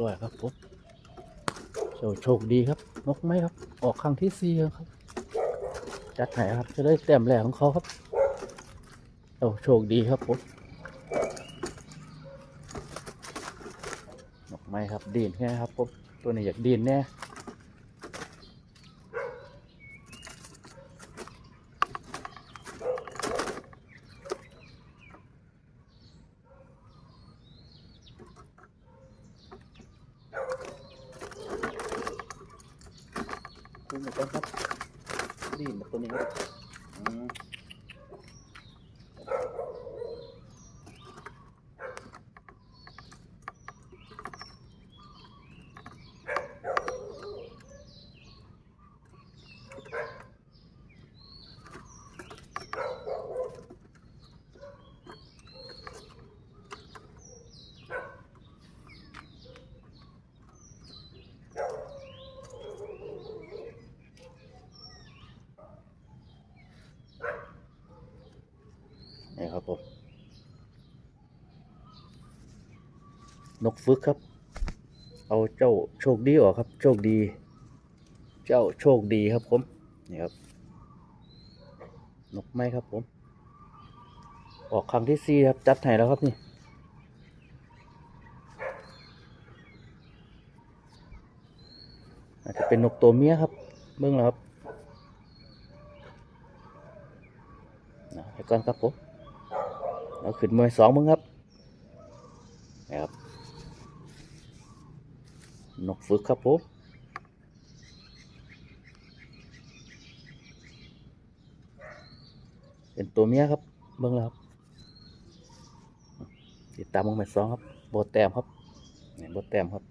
ร้อยครับผมโชคโชคดีครับ นกไหมครับ ออกครั้งที่สี่ครับ จัดไหนครับ จะได้แต้มแรกของเขาครับโอ้โชคดีครับผม นกไม้ครับดีนแค่ครับผม ตัวนี้อยากดีนแน่ ดูหมดแล้วครับดีหมดตัวนี้ครับ นี่ครับผม นกฟึกครับ เอาเจ้าโชคดีออกครับ โชคดี เจ้าโชคดีครับผมนี่ครับ นกไม้ครับผม ออกครั้งที่สี่ครับ จัดให้แล้วครับนี่อาจจะเป็นนกตัวเมียครับ เบิ่งแล้วครับนะไปก่อนครับผม เอาขึ้นมวยสองมึงครับนี่ครับนกฝึกครับผมเป็นตัวเมียครับเบิ่งแล้วครับติดตามมึงไปสองครับโบแต้มครับนี่โบแต้มครับ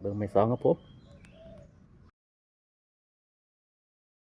เบิ่งไปสองครับผม